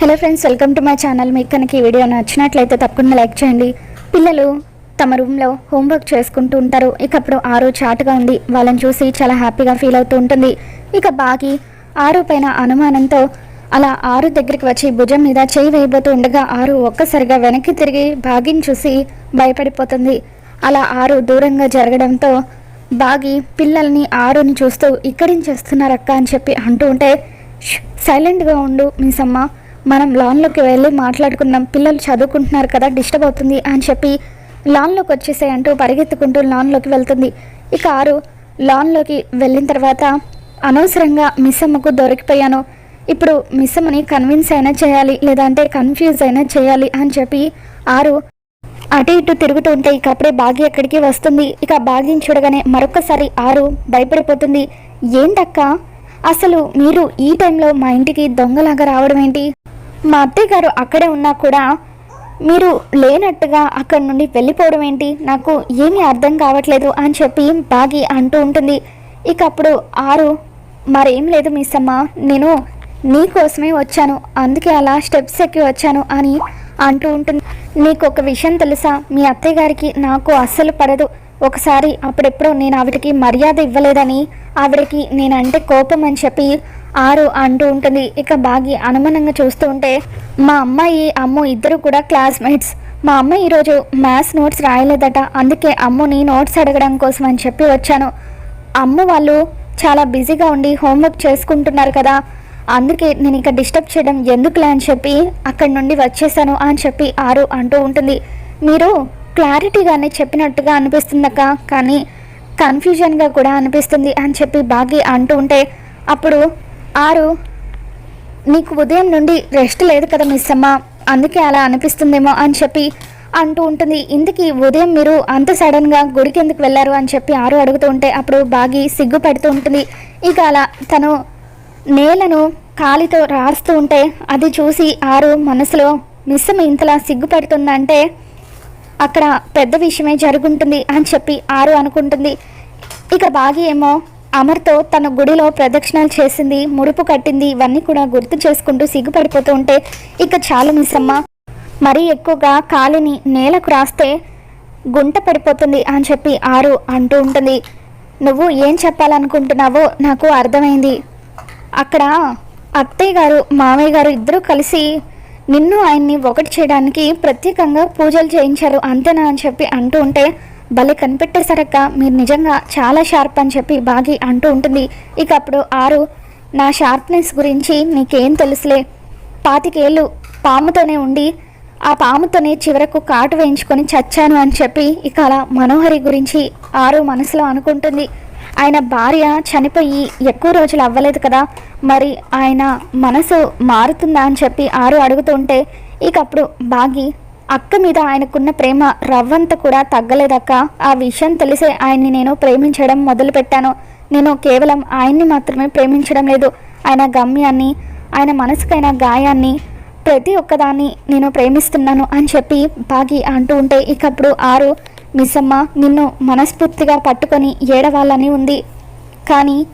Hello friends welcome to my channel. మీకు కనుక ఈ వీడియో నచ్చినట్లయితే తప్పకుండా లైక్ చేయండి. పిల్లలు తమ రూమ్లో హోంవర్క్ చేసుకుంటూ ఉంటారు. ఇక అప్పుడు ఆరు చాటుగా ఉంది. వాళ్ళని చూసి చాలా హ్యాపీగా ఫీల్ అవుతూ ఉంటుంది. ఇక బాగి ఆరు పైన అనుమానంతో అలా ఆరు దగ్గరికి వచ్చి భుజం మీద చేయి వేయబోతూ ఉండగా ఆరు ఒక్కసారిగా వెనక్కి తిరిగి బాగిని చూసి భయపడిపోతుంది. అలా ఆరు దూరంగా జరగడంతో బాగి పిల్లల్ని ఆరుని చూస్తూ ఇక్కడేం చేస్తున్నారక్క? అని చెప్పి అంటూ ఉంటే సైలెంట్గా ఉండు మిస్ అమ్మ. మనం లాన్లోకి వెళ్ళి మాట్లాడుకుందాం పిల్లలు చదువుకుంటున్నారు కదా డిస్టర్బ్ అవుతుంది అని చెప్పి లాన్లోకి వచ్చేసాయి అంటూ పరిగెత్తుకుంటూ లాన్లోకి వెళ్తుంది. ఇక ఆరు లాన్లోకి వెళ్ళిన తర్వాత అనవసరంగా మిస్ అమ్మకు దొరికిపోయాను. ఇప్పుడు మిస్సమ్మని కన్విన్స్ అయినా చేయాలి లేదంటే కన్ఫ్యూజ్ అయినా చేయాలి అని చెప్పి ఆరు అటు ఇటు తిరుగుతూ ఉంటే ఇక అప్పుడే బాగి ఎక్కడికి వస్తుంది. ఇక బాగిని చూడగానే మరొకసారి ఆరు భయపడిపోతుంది. ఏంటక్క? అసలు మీరు ఈ టైంలో మా ఇంటికి దొంగలాగా రావడం ఏంటి? మా అత్తయ్య గారు అక్కడే ఉన్నా కూడా మీరు లేనట్టుగా అక్కడి నుండి వెళ్ళిపోవడం ఏంటి? నాకు ఏమీ అర్థం కావట్లేదు అని చెప్పి బాగి అంటూ ఉంటుంది. ఇక అప్పుడు ఆరు మరేం లేదు మిస్ అమ్మ నేను నీకోసమే వచ్చాను. అందుకే అలా స్టెప్స్ ఎక్కి వచ్చాను అని అంటూ ఉంటుంది. నీకు ఒక విషయం తెలుసా? మీ అత్తయ్య గారికి నాకు అస్సలు పడదు. ఒకసారి అప్పుడెప్పుడో నేను ఆవిడకి మర్యాద ఇవ్వలేదని ఆవిడకి నేనంటే కోపం అని చెప్పి ఆరు అంటూ ఉంటుంది. ఇక బాగి అనుమానంగా చూస్తూ ఉంటే మా అమ్మాయి అమ్ము ఇద్దరు కూడా క్లాస్మేట్స్. మా అమ్మ ఈరోజు మ్యాథ్స్ నోట్స్ రాయలేదట. అందుకే అమ్ముని నోట్స్ అడగడం కోసం అని చెప్పి వచ్చాను. అమ్మ వాళ్ళు చాలా బిజీగా ఉండి హోంవర్క్ చేసుకుంటున్నారు కదా. అందుకే నేను ఇక డిస్టర్బ్ చేయడం ఎందుకులే అని చెప్పి అక్కడి నుండి వచ్చేసాను అని చెప్పి ఆరు అంటూ ఉంటుంది. మీరు క్లారిటీగానే చెప్పినట్టుగా అనిపిస్తుందక్క. కానీ కన్ఫ్యూజన్గా కూడా అనిపిస్తుంది అని చెప్పి బాగి అంటూ ఉంటే అప్పుడు ఆరు నీకు ఉదయం నుండి రెస్ట్ లేదు కదా మిస్ అమ్మ అందుకే అలా అనిపిస్తుందేమో అని చెప్పి అంటూ ఉంటుంది. ఇందుకు ఉదయం మీరు అంత సడన్గా గుడికి ఎందుకు వెళ్ళారు అని చెప్పి ఆరు అడుగుతూ ఉంటే అప్పుడు బాగి సిగ్గుపడుతూ ఉంటుంది. ఇక అలా తను నేలను కాలితో రాస్తూ ఉంటే అది చూసి ఆరు మనసులో మిస్సమ్మ ఇంతలా సిగ్గుపడుతుందంటే అక్కడ పెద్ద విషయమే జరుగుంటుంది అని చెప్పి ఆరు అనుకుంటుంది. ఇక బాగి ఏమో అమర్తో తన గుడిలో ప్రదక్షిణాలు చేసింది ముడుపు కట్టింది ఇవన్నీ కూడా గుర్తు చేసుకుంటూ సిగ్గుపడిపోతూ ఉంటే ఇక చాలు మిస్సమ్మ. మరీ ఎక్కువగా కాలిని నేలకు రాస్తే గుంట పడిపోతుంది అని చెప్పి ఆరు అంటూ ఉంటుంది. నువ్వు ఏం చెప్పాలనుకుంటున్నావో నాకు అర్థమైంది. అక్కడ అత్తయ్య గారు మామయ్య గారు ఇద్దరూ కలిసి నిన్ను ఆయన్ని ఒకటి చేయడానికి ప్రత్యేకంగా పూజలు చేయించారు అంతేనా అని చెప్పి అంటూ ఉంటే భలే కనిపెట్టేసరక్క మీరు నిజంగా చాలా షార్ప్ అని చెప్పి బాగి అంటూ ఉంటుంది. ఇక అప్పుడు ఆరు నా షార్ప్నెస్ గురించి నీకేం తెలుసులే. పాతికేళ్ళు పాముతోనే ఉండి ఆ పాముతోనే చివరకు కాటు వేయించుకొని చచ్చాను అని చెప్పి ఇక అలా మనోహరి గురించి ఆరు మనసులో అనుకుంటుంది. ఆయన భార్య చనిపోయి ఎక్కువ రోజులు అవ్వలేదు కదా. మరి ఆయన మనసు మారుతుందా అని చెప్పి ఆరు అడుగుతుంటే ఇకప్పుడు బాగి అక్క మీద ఆయనకున్న ప్రేమ రవ్వంత కూడా తగ్గలేదక్క. ఆ విషయం తెలిసే ఆయన్ని నేను ప్రేమించడం మొదలుపెట్టాను. నేను కేవలం ఆయన్ని మాత్రమే ప్రేమించడం లేదు. ఆయన గమ్యాన్ని ఆయన మనసుకైన గాయాన్ని ప్రతి ఒక్కదాన్ని నేను ప్రేమిస్తున్నాను అని చెప్పి బాగి అంటూ ఉంటే ఇకప్పుడు ఆరు మిస్సమ్మ నిన్ను మనస్ఫూర్తిగా పట్టుకొని ఏడవాలని ఉంది. కానీ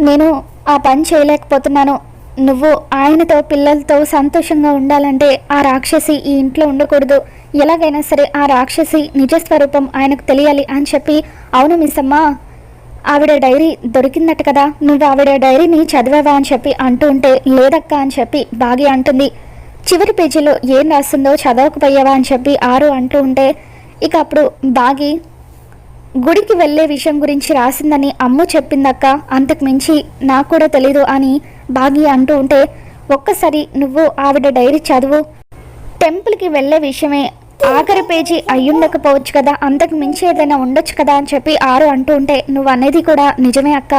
నేను ఆ పని చేయలేకపోతున్నాను. నువ్వు ఆయనతో పిల్లలతో సంతోషంగా ఉండాలంటే ఆ రాక్షసి ఈ ఇంట్లో ఉండకూడదు. ఎలాగైనా సరే ఆ రాక్షసి నిజస్వరూపం ఆయనకు తెలియాలి అని చెప్పి అవును మిస్సమ్మా ఆవిడ డైరీ దొరికిందట కదా నువ్వు ఆవిడ డైరీని చదివావా అని చెప్పి అంటూ ఉంటే లేదక్క అని చెప్పి బాగి అంటుంది. చివరి పేజీలో ఏం రాస్తుందో చదవకపోయావా అని చెప్పి ఆరు అంటూ ఉంటే ఇక అప్పుడు బాగి గుడికి వెళ్ళే విషయం గురించి రాసిందని అమ్మ చెప్పిందక్క అంతకు మించి నాకు కూడా తెలీదు అని బాగి అంటూ ఉంటే ఒక్కసారి నువ్వు ఆవిడ డైరీ చదువు టెంపుల్కి వెళ్ళే విషయమే ఆఖరి పేజీ అయ్యుండకపోవచ్చు కదా అంతకు మించి ఏదైనా ఉండొచ్చు కదా అని చెప్పి ఆరు అంటూ ఉంటే నువ్వు అనేది కూడా నిజమే అక్క.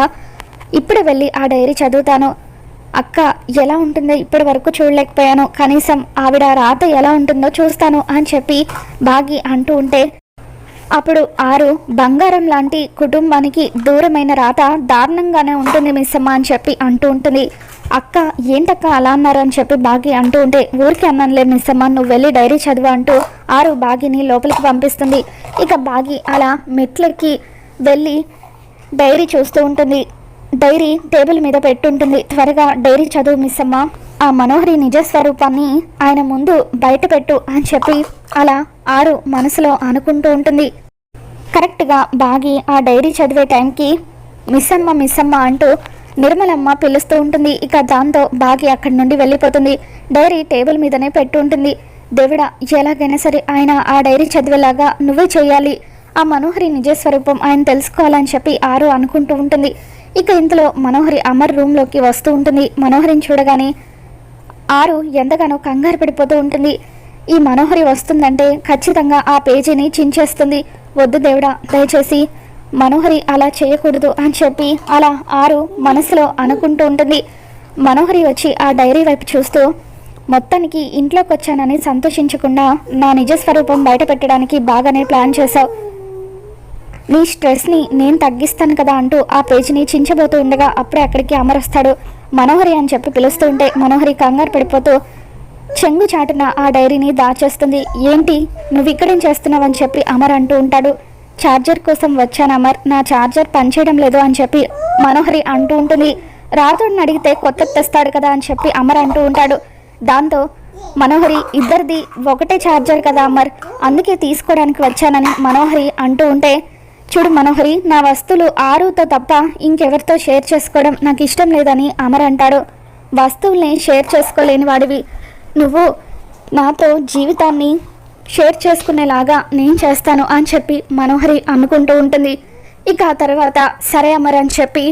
ఇప్పుడు వెళ్ళి ఆ డైరీ చదువుతాను. అక్క ఎలా ఉంటుందో ఇప్పటి వరకు చూడలేకపోయాను. కనీసం ఆవిడ రాత ఎలా ఉంటుందో చూస్తాను అని చెప్పి బాగి అంటూ ఉంటే అప్పుడు ఆరు బంగారం లాంటి కుటుంబానికి దూరమైన రాత దారుణంగానే ఉంటుంది మిస్సమ్మ అని చెప్పి అంటూ ఉంటుంది. అక్క ఏంటక్క అలా అన్నారు అని చెప్పి బాగి అంటూ ఉంటే ఊరికి అన్నానులే మిస్సమ్మ నువ్వు వెళ్ళి డైరీ చదువు అంటూ ఆరు బాగిని లోపలికి పంపిస్తుంది. ఇక బాగి అలా మెట్లకి వెళ్ళి డైరీ చూస్తూ ఉంటుంది. డైరీ టేబుల్ మీద పెట్టుంటుంది. త్వరగా డైరీ చదువు మిస్సమ్మ. ఆ మనోహరి నిజ స్వరూపాన్ని ఆయన ముందు బయటపెట్టు అని చెప్పి అలా ఆరు మనసులో అనుకుంటూ ఉంటుంది. కరెక్ట్గా బాగి ఆ డైరీ చదివే టైంకి మిస్సమ్మ మిస్సమ్మ అంటూ నిర్మలమ్మ పిలుస్తూ ఉంటుంది. ఇక దాంతో బాగి అక్కడి నుండి వెళ్ళిపోతుంది. డైరీ టేబుల్ మీదనే పెట్టి ఉంటుంది. దేవుడా ఎలాగైనా సరే ఆయన ఆ డైరీ చదివేలాగా నువ్వే చేయాలి ఆ మనోహరి నిజ స్వరూపం ఆయన తెలుసుకోవాలని చెప్పి ఆరు అనుకుంటూ ఉంటుంది. ఇక ఇంతలో మనోహరి అమర్ రూమ్లోకి వస్తూ ఉంటుంది. మనోహరిని చూడగానే ఆరు ఎంతగానో కంగారు పడిపోతూ ఉంటుంది. ఈ మనోహరి వస్తుందంటే ఖచ్చితంగా ఆ పేజీని చించేస్తుంది. వద్దు దేవుడా దయచేసి మనోహరి అలా చేయకూడదు అని చెప్పి అలా ఆరు మనసులో అనుకుంటూ ఉంటుంది. మనోహరి వచ్చి ఆ డైరీ వైపు చూస్తూ మొత్తానికి ఇంట్లోకి వచ్చానని సంతోషించకుండా నా నిజ స్వరూపం బయట పెట్టడానికి బాగానే ప్లాన్ చేశావు. నీ స్ట్రెస్ని నేను తగ్గిస్తాను కదా అంటూ ఆ పేజీని చించబోతూ ఉండగా అప్పుడే అక్కడికి అమరొస్తాడు. మనోహరి అని చెప్పి పిలుస్తూ ఉంటే మనోహరి కంగారు పడిపోతూ చెంగు చాటున ఆ డైరీని దాచేస్తుంది. ఏంటి? నువ్వు ఇక్కడేం చేస్తున్నావు అని చెప్పి అమర్ అంటూ ఉంటాడు. ఛార్జర్ కోసం వచ్చాను అమర్. నా ఛార్జర్ పనిచేయడం లేదు అని చెప్పి మనోహరి అంటూ ఉంటుంది. రాతోడిని అడిగితే కొత్త తెస్తాడు కదా అని చెప్పి అమర్ అంటూ ఉంటాడు. దాంతో మనోహరి ఇద్దరిది ఒకటే ఛార్జర్ కదా అమర్. అందుకే తీసుకోవడానికి వచ్చానని మనోహరి అంటూ ఉంటే చూడు మనోహరి నా వస్తువులు ఆరుతో తప్ప ఇంకెవరితో షేర్ చేసుకోవడం నాకు ఇష్టం లేదని అమర్ అంటాడు. వస్తువుల్ని షేర్ చేసుకోలేని వాడివి. నువ్వు నాతో జీవితాన్ని షేర్ చేసుకునేలాగా నేను చేస్తాను అని చెప్పి మనోహరి అనుకుంటూ ఉంటుంది. ఇక ఆ తర్వాత సరే అమర్ అని చెప్పి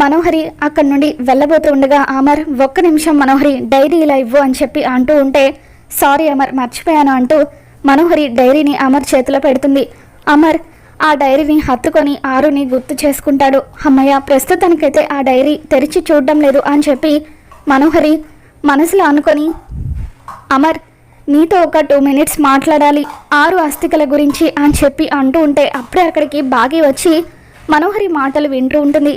మనోహరి అక్కడి నుండి వెళ్ళబోతూ ఉండగా అమర్ ఒక్క నిమిషం మనోహరి డైరీ ఇలా ఇవ్వు అని చెప్పి అంటూ ఉంటే సారీ అమర్ మర్చిపోయాను అంటూ మనోహరి డైరీని అమర్ చేతిలో పెడుతుంది. అమర్ ఆ డైరీని హత్తుకొని ఆరుని గుర్తు చేసుకుంటాడు. అమ్మయ్య ప్రస్తుతానికైతే ఆ డైరీ తెరిచి చూడడం లేదు అని చెప్పి మనోహరి మనసులో అనుకొని అమర్ నీతో ఒక టూ మినిట్స్ మాట్లాడాలి ఆరు అస్థికల గురించి అని చెప్పి అంటూ ఉంటే అప్పుడే అక్కడికి బాగి వచ్చి మనోహరి మాటలు వింటూ ఉంటుంది.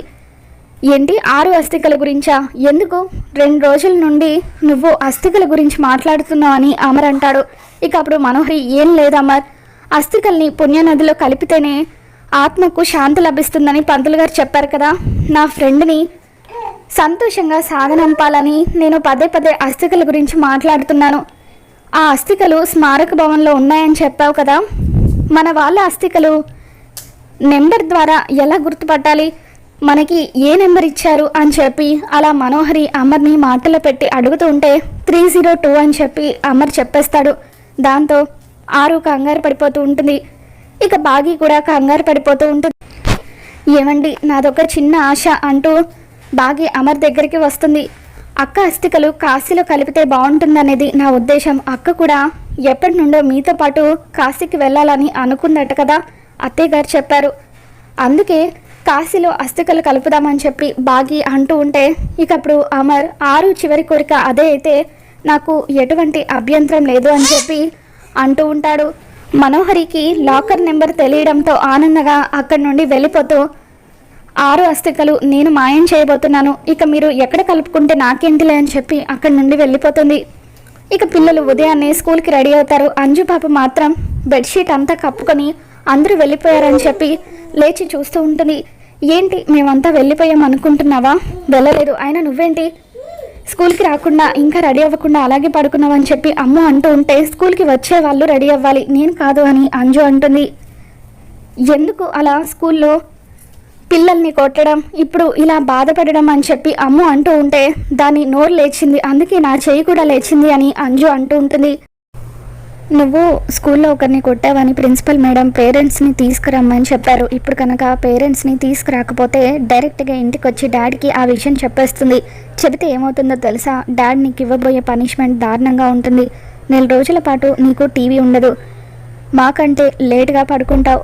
ఏంటి ఆరు అస్థికల గురించా? ఎందుకు? రెండు రోజుల నుండి నువ్వు అస్థికల గురించి మాట్లాడుతున్నావు అని అమర్ అంటాడు. ఇక అప్పుడు మనోహరి ఏం లేదు అమర్ అస్థికల్ని పుణ్యనదిలో కలిపితేనే ఆత్మకు శాంతి లభిస్తుందని పంతులు గారు చెప్పారు కదా. నా ఫ్రెండ్ని సంతోషంగా సాగనంపాలని నేను పదే పదే అస్థికల గురించి మాట్లాడుతున్నాను. ఆ అస్థికలు స్మారక భవన్లో ఉన్నాయని చెప్పావు కదా. మన వాళ్ళ అస్థికలు నెంబర్ ద్వారా ఎలా గుర్తుపట్టాలి? మనకి ఏ నెంబర్ ఇచ్చారు? అని చెప్పి అలా మనోహరి అమర్ని మాటలో పెట్టి అడుగుతూ ఉంటే త్రీ జీరో టూ అని చెప్పి అమర్ చెప్పేస్తాడు. దాంతో ఆరు కంగారు పడిపోతూ ఉంటుంది. ఇక బాగి కూడా కంగారు పడిపోతూ ఉంటుంది. ఏమండి నాదొక చిన్న ఆశ అంటూ బాగి అమర్ దగ్గరికి వస్తుంది. అక్క అస్థికలు కాశీలో కలిపితే బాగుంటుందనేది నా ఉద్దేశం. అక్క కూడా ఎప్పటి నుండో మీతో పాటు కాశీకి వెళ్ళాలని అనుకుందట కదా అత్తయ్య గారు చెప్పారు. అందుకే కాశీలో అస్థికలు కలుపుదామని చెప్పి బాగి అంటూ ఉంటే ఇక అప్పుడు అమర్ ఆరు చివరి కోరిక అదే అయితే నాకు ఎటువంటి అభ్యంతరం లేదు అని చెప్పి అంటూ ఉంటాడు. మనోహరికి లాకర్ నెంబర్ తెలియడంతో ఆనందంగా అక్కడి నుండి వెళ్ళిపోతూ ఆరు అస్థికలు నేను మాయం చేయబోతున్నాను. ఇక మీరు ఎక్కడ కలుపుకుంటే నాకేంటిలే అని చెప్పి అక్కడి నుండి వెళ్ళిపోతుంది. ఇక పిల్లలు ఉదయాన్నే స్కూల్కి రెడీ అవుతారు. అంజు పాప మాత్రం బెడ్షీట్ అంతా కప్పుకొని అందరూ వెళ్ళిపోయారని చెప్పి లేచి చూస్తూ ఉంటుంది. ఏంటి మేమంతా వెళ్ళిపోయాం అనుకుంటున్నావా వెళ్ళలేదు. అయినా నువ్వేంటి? స్కూల్కి రాకుండా ఇంకా రెడీ అవ్వకుండా అలాగే పడుకున్నావని చెప్పి అమ్మ అంటూ ఉంటే స్కూల్కి వచ్చే వాళ్ళు రెడీ అవ్వాలి. నేను కాదు అని అంజు అంటుంది. ఎందుకు అలా స్కూల్లో పిల్లల్ని కొట్టడం? ఇప్పుడు ఇలా బాధపడడం అని చెప్పి అమ్ము అంటూ ఉంటే దాని నోరు లేచింది. అందుకే నా చెయ్యి కూడా లేచింది అని అంజు అంటూ ఉంటుంది. నువ్వు స్కూల్లో ఒకరిని కొట్టావని ప్రిన్సిపల్ మేడం పేరెంట్స్ని తీసుకురమ్మని చెప్పారు. ఇప్పుడు కనుక పేరెంట్స్ని తీసుకురాకపోతే డైరెక్ట్గా ఇంటికి వచ్చి డాడీకి ఆ విషయం చెప్పేస్తుంది. చెబితే ఏమవుతుందో తెలుసా? డాడ్ నీకు ఇవ్వబోయే పనిష్మెంట్ దారుణంగా ఉంటుంది. నెల రోజుల పాటు నీకు టీవీ ఉండదు. మాకంటే లేట్గా పడుకుంటావు.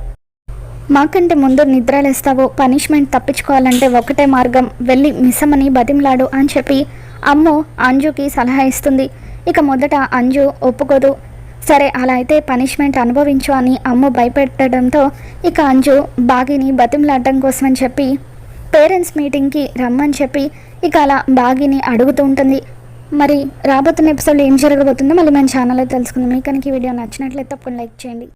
మాకంటే ముందు నిద్రలేస్తావు. పనిష్మెంట్ తప్పించుకోవాలంటే ఒకటే మార్గం. వెళ్ళి మిస్సమ్మని బతిమలాడు అని చెప్పి అమ్ము అంజుకి సలహా ఇస్తుంది. ఇక మొదట అంజు ఒప్పుకోదు. సరే అలా అయితే పనిష్మెంట్ అనుభవించు అని అమ్ము భయపెట్టడంతో ఇక అంజు బాగిని బతిమలాడడం కోసమని చెప్పి పేరెంట్స్ మీటింగ్కి రమ్మని చెప్పి ఇక అలా బాగిని అడుగుతూ ఉంటుంది. మరి రాబోతున్న ఎపిసోడ్లో ఏం జరగబోతుందో మళ్ళీ మన ఛానల్లో తెలుసుకుందాం. మీకు కనుక ఈ వీడియో నచ్చినట్లయితే తప్పకుండా లైక్ చేయండి.